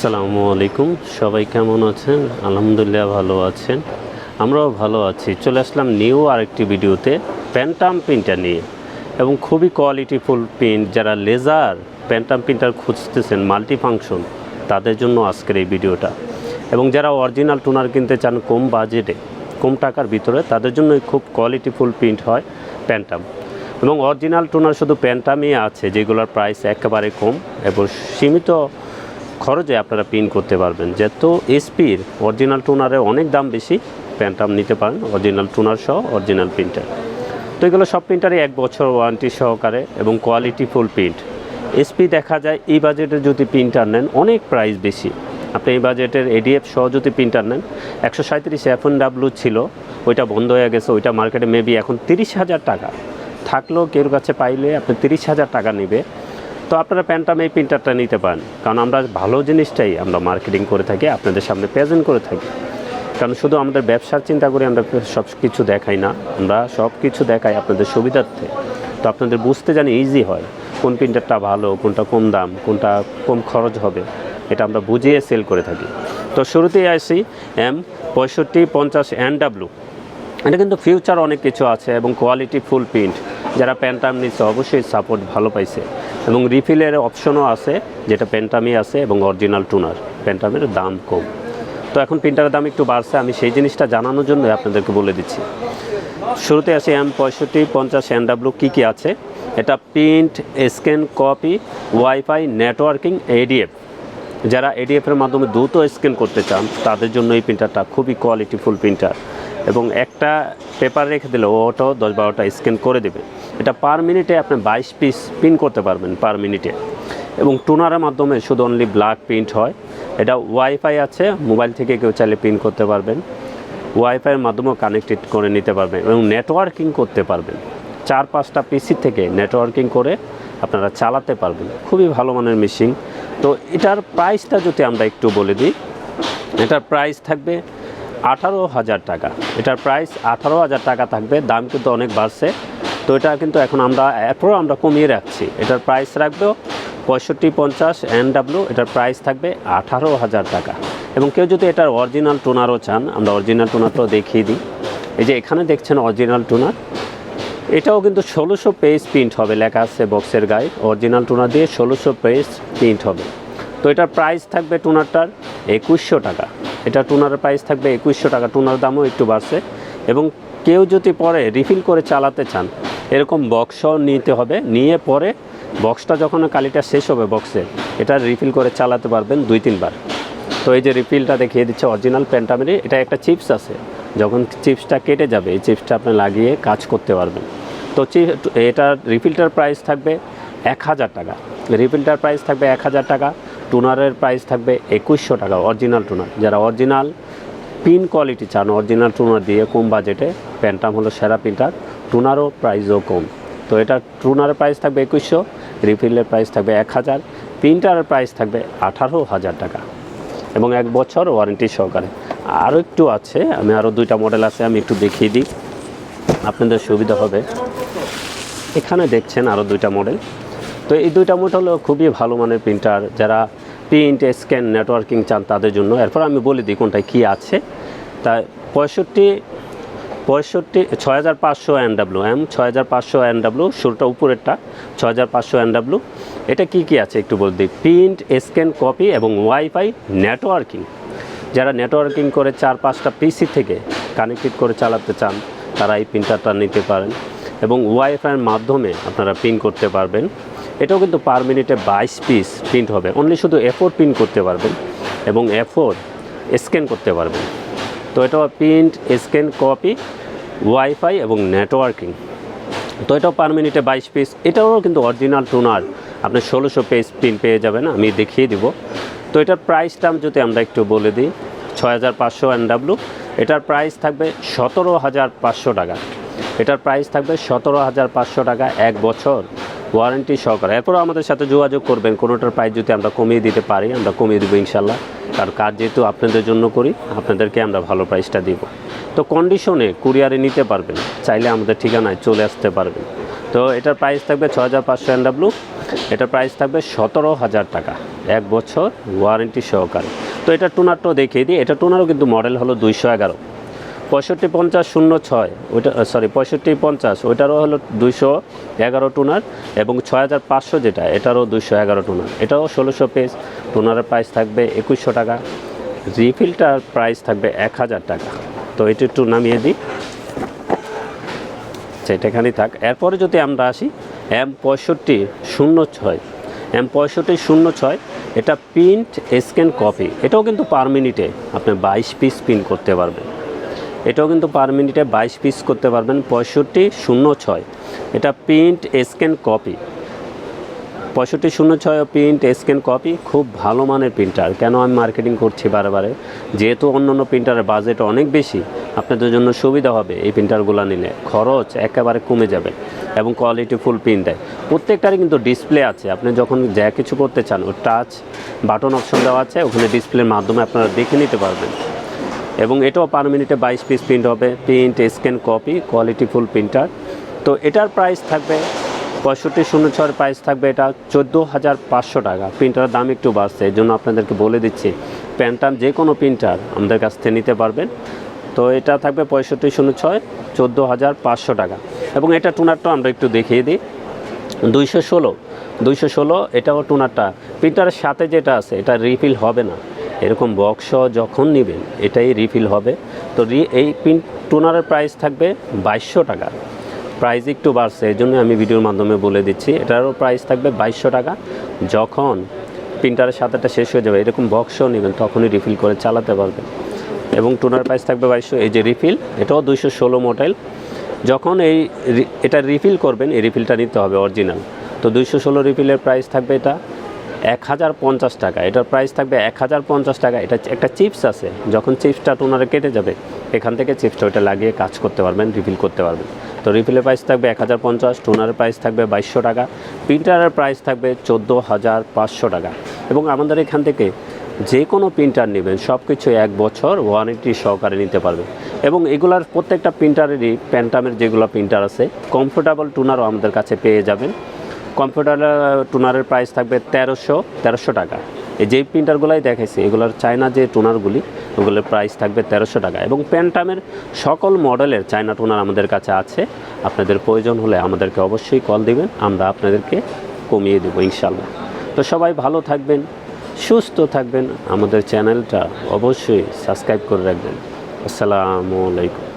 আসসালামু আলাইকুম। সবাই কেমন আছেন? আলহামদুলিল্লাহ ভালো আছেন। আমরাও ভালো আছি। চলে আসলাম নিউ আরেকটি ভিডিওতে প্যান্টাম প্রিন্টার নিয়ে। এবং খুবই কোয়ালিটিফুল প্রিন্ট। যারা লেজার প্যান্টাম প্রিন্টার খুঁজতেছেন মাল্টি ফাংশন তাদের জন্য আজকের এই ভিডিওটা। এবং যারা অরিজিনাল টোনার কিনতে চান কম বাজেটে, কম টাকার ভিতরে, তাদের জন্য খুব কোয়ালিটিফুল প্রিন্ট হয় প্যান্টাম। এবং অরিজিনাল টোনার শুধু প্যান্টামই আছে, যেগুলোর প্রাইস একেবারে কম এবং সীমিত খরচে আপনারা পিন করতে পারবেন। যেহেতু এসপির অরিজিনাল টোনারে অনেক দাম বেশি প্যান্ট প্যান্টাম নিতে পারেন অরিজিনাল টোনার সহ অরিজিনাল প্রিন্টার তো এগুলো সব প্রিন্টারই এক বছর ওয়ারেন্টি সহকারে এবং কোয়ালিটি ফুল প্রিন্ট এসপি দেখা যায়, এই বাজেটের যদি প্রিন্টার নেন, অনেক প্রাইস বেশি। আপনি এই বাজেটের এডিএফ সহ যদি প্রিন্টার নেন, একশো সাঁত্রিশ এফ এন ডাব্লু ছিল, ওইটা বন্ধ হয়ে গেছে, ওইটা মার্কেটে মেবি এখন তিরিশ হাজার টাকা। থাকলেও কেউ কাছে পাইলে আপনি তিরিশ হাজার টাকা নেবে। তো আপনারা প্যান্টাম এই প্রিন্টারটা নিতে পারেন। কারণ আমরা ভালো জিনিসটাই আমরা মার্কেটিং করে থাকি, আপনাদের সামনে প্রেজেন্ট করে থাকি। কারণ শুধু আমাদের ব্যবসার চিন্তা করে আমরা সব কিছু দেখাই না, আমরা সব কিছু দেখাই আপনাদের সুবিধার্থে। তো আপনাদের বুঝতে জানি ইজি হয়, কোন প্রিন্টারটা ভালো, কোনটা কম দাম, কোনটা কম খরচ হবে, এটা আমরা বুঝিয়ে সেল করে থাকি। তো শুরুতেই আসি এম পঁয়ষট্টি, পঞ্চাশ এন ডাব্লু এটা কিন্তু ফিউচার অনেক কিছু আছে এবং কোয়ালিটি ফুল প্রিন্ট যারা প্যান্টাম নিচ্ছে অবশ্যই সাপোর্ট ভালো পাইছে। এবং রিফিলের অপশনও আছে, যেটা প্যান্টামই আছে এবং অরিজিনাল টুনার প্যান্টামের দাম কম। তো এখন প্রিন্টারের দাম একটু বাড়ছে, আমি সেই জিনিসটা জানানোর জন্য আপনাদেরকে বলে দিচ্ছি। শুরুতে আসি এম পঁয়ষট্টি, পঞ্চাশ এন ডাব্লু কী কী আছে? এটা print scan copy WiFi networking ADF যারা এডিএফের মাধ্যমে দ্রুত স্ক্যান করতে চান, তাদের জন্য এই প্রিন্টারটা খুবই কোয়ালিটিফুল প্রিন্টার এবং একটা পেপার রেখে দিলে ওটাও দশ বারোটা স্ক্যান করে দেবে। এটা পার মিনিটে আপনি বাইশ পিস প্রিন্ট করতে পারবেন পার মিনিটে এবং টুনারের মাধ্যমে শুধু অনলি ব্ল্যাক প্রিন্ট হয়। এটা ওয়াইফাই আছে মোবাইল থেকে কেউ চাইলে প্রিন্ট করতে পারবেন। ওয়াইফাইয়ের মাধ্যমেও কানেক্টেড করে নিতে পারবেন এবং নেটওয়ার্কিং করতে পারবেন। চার পাঁচটা পিসি থেকে নেটওয়ার্কিং করে আপনারা চালাতে পারবেন। খুবই ভালো মানের মেশিন তো এটার প্রাইসটা যদি আমরা একটু বলে দিই, এটার প্রাইস থাকবে আঠারো হাজার টাকা। এটার প্রাইস আঠারো হাজার টাকা থাকবে, দাম কিন্তু অনেক বাড়ছে। তো এটা কিন্তু এখন আমরা, এরপরও আমরা কমিয়ে রাখছি। এটার প্রাইস রাখব পঁয়ষট্টি পঞ্চাশ এন ডাব্লু এটার প্রাইস থাকবে আঠারো হাজার টাকা। এবং কেউ যদি এটার অরিজিনাল টোনারও চান, আমরা অরিজিনাল টোনারটাও দেখিয়ে দিই। এই যে এখানে দেখছেন অরিজিনাল টোনার এটাও কিন্তু ষোলোশো পেজ প্রিন্ট হবে, লেখা আছে বক্সের গায়ে অরিজিনাল টোনার দিয়ে ষোলোশো পেজ প্রিন্ট হবে। তো এটার প্রাইস থাকবে টোনারটার একুশশো টাকা। এটা টোনারের প্রাইস থাকবে একুশশো টাকা। টোনার দামও একটু বাড়ছে। এবং কেউ যদি পরে রিফিল করে চালাতে চান এরকম বক্সও নিতে হবে। নিয়ে পরে বক্সটা যখন কালিটা শেষ হবে বক্সে এটা রিফিল করে চালাতে পারবেন দুই, তিনবার। তো এই যে রিফিলটা দেখিয়ে দিচ্ছে অরিজিনাল প্যান্টামেরি এটা একটা চিপস আছে। যখন চিপসটা কেটে যাবে, এই চিপসটা আপনি লাগিয়ে কাজ করতে পারবেন। তো এটার রিফিলটার প্রাইস থাকবে এক হাজার টাকা। রিফিলটার প্রাইস থাকবে এক হাজার টাকা। টুনারের প্রাইস থাকবে একুশশো টাকা অরিজিনাল টুনার যারা অরিজিনাল পিন কোয়ালিটি চান অরিজিনাল টুনার দিয়ে কম বাজেটে প্যান্টাম হলো সেরা প্রিন্টার টুনারও প্রাইসও কম। তো এটা টুনারের প্রাইস থাকবে একুশশো, রিফিলের প্রাইস থাকবে এক হাজার, প্রিন্টারের প্রাইস থাকবে আঠারো হাজার টাকা। এবং এক বছর ওয়ারেন্টি সহকারে। আরও একটু আছে, আমি আরও দুইটা মডেল আছে, আমি একটু দেখিয়ে দিই। আপনাদের সুবিধা হবে। এখানে দেখছেন আরও দুইটা মডেল তো এই দুইটা মডেল খুবই ভালো মানের প্রিন্টার যারা প্রিন্ট স্ক্যান নেটওয়ার্কিং চান তাদের জন্য। এরপর আমি বলে দিই কোনটায় কী আছে। তা পঁয়ষট্টি পঁয়ষট্টি, ছয় হাজার পাঁচশো এন ডাব্লু এম ছয় হাজার পাঁচশো এন ডাব্লু শুরুটা উপরেরটা, ছয় হাজার পাঁচশো এন ডাব্লু এটা কী কী আছে একটু বলে দিই প্রিন্ট, স্ক্যান, কপি এবং ওয়াইফাই নেটওয়ার্কিং। যারা নেটওয়ার্কিং করে চার পাঁচটা পিসি থেকে কানেক্টেড করে চালাতে চান, তারা এই প্রিন্টারটা নিতে পারেন এবং ওয়াইফাইয়ের মাধ্যমে আপনারা প্রিন্ট করতে পারবেন। এটাও কিন্তু পার মিনিটে বাইশ পিস প্রিন্ট হবে। অনলি শুধু এফোর প্রিন্ট করতে পারবেন এবং এফোর স্ক্যান করতে পারবেন। তো এটা প্রিন্ট স্ক্যান কপি ওয়াইফাই এবং নেটওয়ার্কিং তো এটাও পার মিনিটে বাইশ পিস এটাও কিন্তু অরিজিনাল টোনার আপনি ষোলোশো পেজ প্রিন্ট পেয়ে যাবেন, আমি দেখিয়ে দিব। তো এটার প্রাইসটা যদি আমরা একটু বলে দিই, ছয় হাজার পাঁচশো এন ডাব্লু এটার প্রাইস থাকবে সতেরো হাজার পাঁচশো টাকা। এটার প্রাইস থাকবে সতেরো হাজার পাঁচশো টাকা এক বছর। ওয়ারেন্টি সহকারে। এরপরও আমাদের সাথে যোগাযোগ করবেন। কোনোটার প্রাইস যদি আমরা কমিয়ে দিতে পারি, আমরা কমিয়ে দেবো ইনশাল্লাহ কারণ কাজ যেহেতু আপনাদের জন্য করি, আপনাদেরকে আমরা ভালো প্রাইসটা দিব। তো কন্ডিশনে কুরিয়ারে নিতে পারবেন। চাইলে আমাদের ঠিকানায় চলে আসতে পারবেন। তো এটার প্রাইস থাকবে ছ হাজার পাঁচশো এনডাব্লু এটার প্রাইস থাকবে সতেরো হাজার টাকা। এক বছর ওয়ারেন্টি সহকারে। তো এটা টুনারটাও দেখিয়ে দিই। এটা টুনারও কিন্তু মডেল হলো দুইশো এগারো। পঁয়ষট্টি পঞ্চাশ শূন্য ছয়, ওইটা সরি পঁয়ষট্টি পঞ্চাশ, ওইটারও হলো দুইশো এগারো টুনার এবং ছয় হাজার পাঁচশো যেটা, এটারও দুইশো এগারো টুনার। এটাও ষোলোশো পেজ টুনারের প্রাইস থাকবে একুশশো টাকা। রিফিলটার প্রাইস থাকবে এক হাজার টাকা। তো এটা একটু নামিয়ে দিই। সেটা এখানেই থাক। এরপরে যদি আমরা আসি, এম পঁয়ষট্টি শূন্য ছয়। এম পঁয়ষট্টি শূন্য ছয়, এটা প্রিন্ট স্ক্যান কপি এটাও কিন্তু পার মিনিটে আপনি বাইশ পিস প্রিন্ট করতে পারবেন। এটাও কিন্তু পার মিনিটে বাইশ পিস করতে পারবেন, পঁয়ষট্টি শূন্য ছয়। এটা প্রিন্ট স্ক্যান কপি পঁয়ষট্টি শূন্য ছয় প্রিন্ট স্ক্যান কপি খুব ভালো মানের প্রিন্টার কেন আমি মার্কেটিং করছি বারে যেহেতু অন্য অন্য প্রিন্টারের বাজেট অনেক বেশি, আপনাদের জন্য সুবিধা হবে এই প্রিন্টারগুলো নিলে। খরচ একেবারে কমে যাবে এবং কোয়ালিটি ফুল প্রিন্ট দেয়। প্রত্যেকটারই কিন্তু ডিসপ্লে আছে। আপনি যখন যা কিছু করতে চান ও টাচ বাটন অপশন দেওয়া আছে, ওখানে ডিসপ্লের মাধ্যমে আপনারা দেখে নিতে পারবেন। এবং এটাও পার মিনিটে বাইশ পিস প্রিন্ট হবে। Print scan copy qualityful printer তো এটার প্রাইস থাকবে পঁয়ষট্টি শূন্য ছয়ের প্রাইস থাকবে এটা চোদ্দ হাজার পাঁচশো টাকা। প্রিন্টারের দাম একটু বাড়ছে, এই জন্য আপনাদেরকে বলে দিচ্ছি প্যান্টাম যে কোনো প্রিন্টার আমাদের কাছ থেকে নিতে পারবেন। তো এটা থাকবে পঁয়ষট্টি শূন্য ছয়, চোদ্দ হাজার পাঁচশো টাকা। এবং এটা টুনারটাও আমরা একটু দেখিয়ে দিই। দুইশো ষোলো দুইশো ষোলো, এটাও টুনারটা। প্রিন্টারের সাথে যেটা আছে, এটা রিফিল হবে না। এরকম বক্স যখন নেবেন, এটাই রিফিল হবে। তো রি এই প্রিন্ট টুনারের প্রাইস থাকবে বাইশশো টাকা। প্রাইস একটু বাড়ছে এই জন্য আমি ভিডিওর মাধ্যমে বলে দিচ্ছি। এটারও প্রাইস থাকবে বাইশশো টাকা। যখন প্রিন্টারের সাথেটা শেষ হয়ে যাবে, এরকম বক্সও নেবেন, তখনই রিফিল করে চালাতে পারবেন। এবং টুনার প্রাইস থাকবে বাইশশো, এই যে রিফিল এটাও দুইশো ষোলো মডেল যখন এই এটা রিফিল করবেন, এই রিফিলটা নিতে হবে অরিজিনাল তো দুইশো ষোলো রিফিলের প্রাইস থাকবে এটা। এক হাজার পঞ্চাশ টাকা। এটার প্রাইস থাকবে এক হাজার পঞ্চাশ টাকা। এটা একটা চিপস আছে। যখন চিপসটা টোনারে কেটে যাবে, এখান থেকে চিপসটা ওইটা লাগিয়ে কাজ করতে পারবেন রিফিল করতে পারবেন। তো রিফিলের প্রাইস থাকবে এক হাজার পঞ্চাশ টোনারের প্রাইস থাকবে বাইশশো টাকা। প্রিন্টারের প্রাইস থাকবে চোদ্দ হাজার পাঁচশো টাকা। এবং আমাদের এখান থেকে যে কোনো প্রিন্টার নেবেন সব কিছু এক বছর ওয়ারেন্টি সহকারে নিতে পারবে এবং এগুলার প্রত্যেকটা প্রিন্টারেরই প্যান্টামের যেগুলো প্রিন্টার আছে কমফোর্টেবল টুনারও আমাদের কাছে পেয়ে যাবেন। কম্পিউটার টুনারের প্রাইস থাকবে তেরোশো তেরোশো টাকা। এই যেই প্রিন্টারগুলাই দেখাইছি, এগুলোর চায়না যে টুনারগুলি, ওগুলোর প্রাইস থাকবে তেরোশো টাকা। এবং প্যান্টামের সকল মডেলের চায়না টুনার আমাদের কাছে আছে। আপনাদের প্রয়োজন হলে আমাদেরকে অবশ্যই কল দিবেন, আমরা আপনাদেরকে কমিয়ে দেবো ইনশাল্লাহ তো সবাই ভালো থাকবেন, সুস্থ থাকবেন। আমাদের চ্যানেলটা অবশ্যই সাবস্ক্রাইব করে রাখবেন। আসসালামু আলাইকুম।